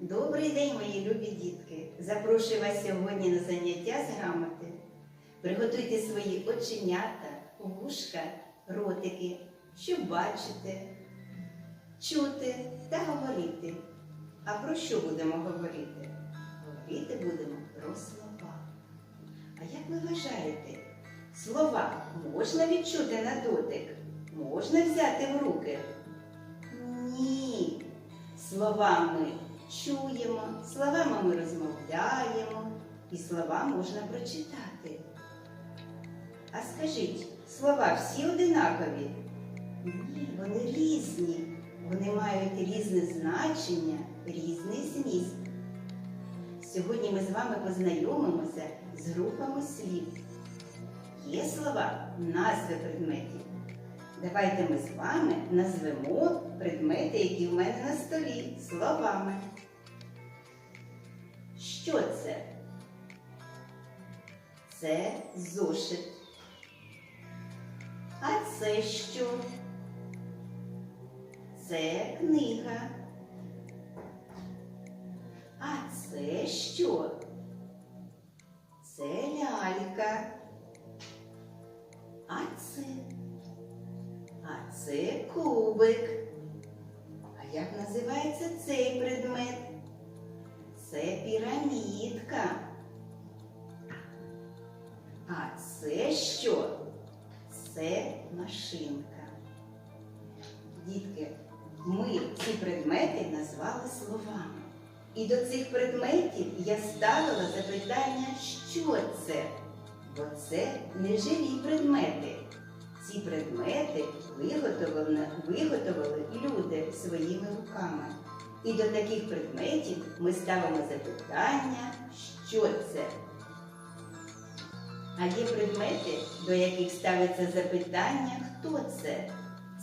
Добрий день, мої любі дітки! Запрошую вас сьогодні на заняття з грамоти. Приготуйте свої оченята, вушка, ротики, щоб бачити, чути та говорити. А про що будемо говорити? Говорити будемо про слова. А як ви вважаєте, слова можна відчути на дотик? Можна взяти в руки? Ні. Слова ми чуємо, словами ми розмовляємо, і слова можна прочитати. А скажіть, слова всі одинакові? Ні, вони різні. Вони мають різне значення, різний зміст. Сьогодні ми з вами познайомимося з групами слів. Є слова, назви предметів. Давайте ми з вами назвемо предмети, які в мене на столі, словами. Що це? Це зошит. А це що? Це книга. А це що? Це лялька. А це? Це кубик. А як називається цей предмет? Це пірамідка. А це що? Це машинка. Дітки, ми ці предмети назвали словами. І до цих предметів я ставила запитання, що це? Бо це не живі предмети. Ці предмети виготовили, виготовили люди своїми руками. І до таких предметів ми ставимо запитання, що це. А є предмети, до яких ставиться запитання, хто це.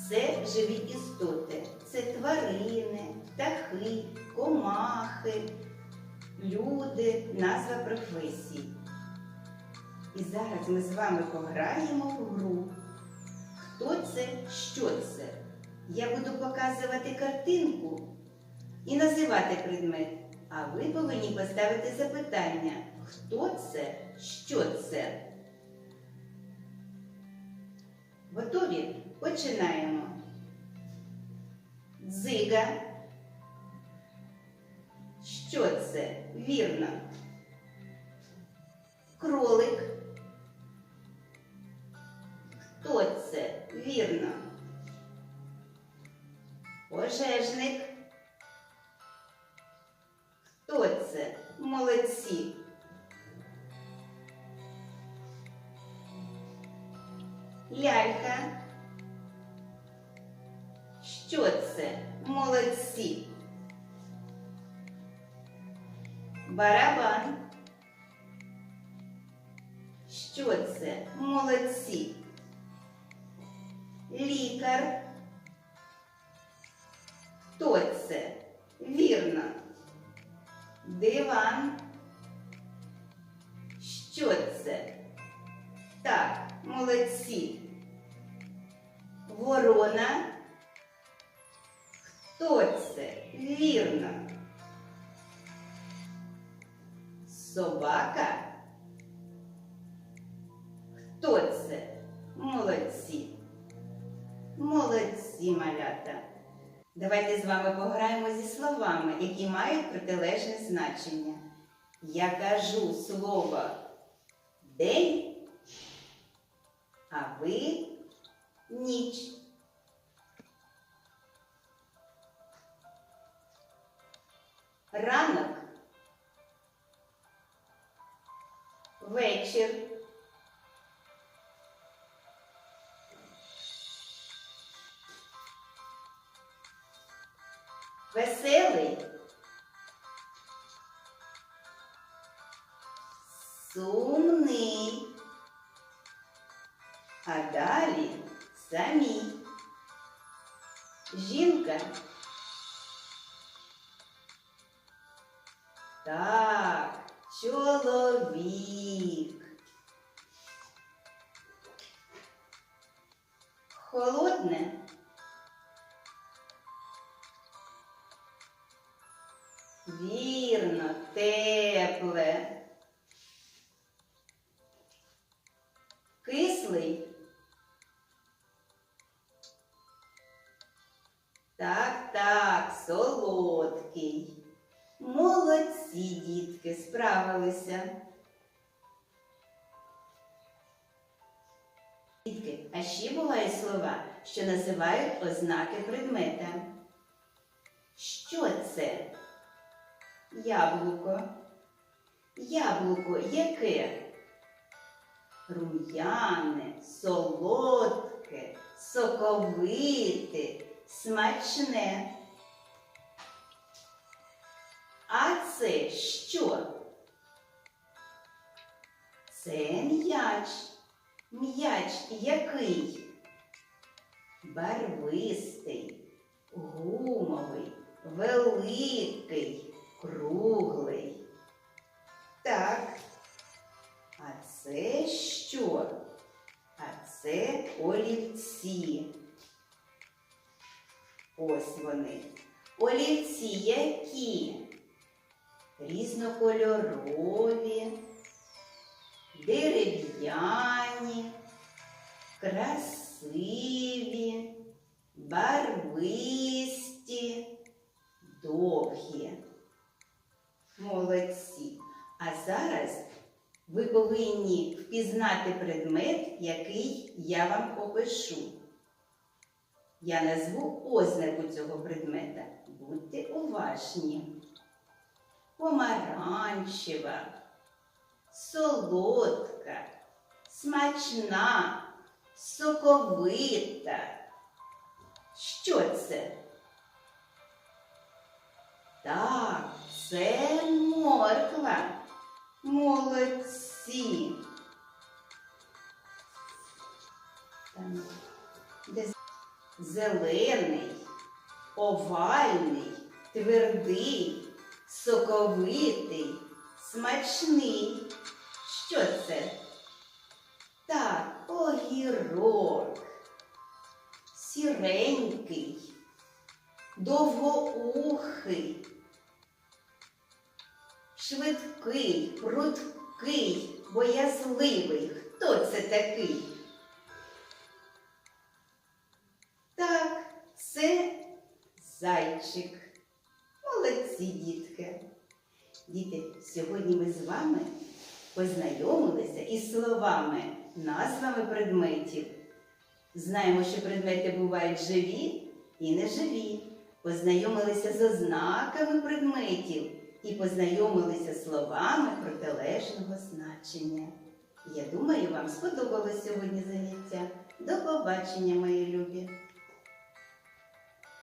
Це живі істоти, це тварини, птахи, комахи, люди, назва професій. І зараз ми з вами пограємо в гру. Хто це, що це? Я буду показувати картинку і називати предмет, а ви повинні поставити запитання, хто це, що це. Готові? Починаємо. Дзига. Що це? Вірно. Кролик. Лялька. Що це? Молодці. Барабан. Що це? Молодці. Лікар. Хто це? Вірно. Диван. Що це? Так, молодці. Ворона. Хто це? Вірно. Собака. Хто це? Молодці. Молодці, малята. Давайте з вами пограємо зі словами, які мають протилежне значення. Я кажу слово день, а ви ніч. Веселий. Сумний. А далі самі. Жінка. Так, чоловік. Холодне. Молодці, дітки, справилися. Дітки, а ще бувають слова, що називають ознаки предмета. Що це? Яблуко. Яблуко яке? Рум'яне, солодке, соковите, смачне. Це що? Це м'яч. М'яч який? Барвистий, гумовий, великий, круглий. Так. А це що? А це олівці. Ось вони. Олівці які? Різнокольорові, дерев'яні, красиві, барвисті, довгі. Молодці. А зараз ви повинні впізнати предмет, який я вам опишу. Я назву ознаку цього предмета. Будьте уважні. Помаранчева, солодка, смачна, соковита. Що це? Так, це морква. Молодці. Де зелений, овальний, твердий, соковитий, смачний. Що це? Так, огірок, сіренький, довгоухий, швидкий, прудкий, боязливий. Хто це такий? Так, це зайчик. Молодці, дітки. Діти, сьогодні ми з вами познайомилися із словами, назвами предметів. Знаємо, що предмети бувають живі і неживі. Познайомилися з ознаками предметів і познайомилися словами протилежного значення. Я думаю, вам сподобалось сьогодні заняття. До побачення, мої любі!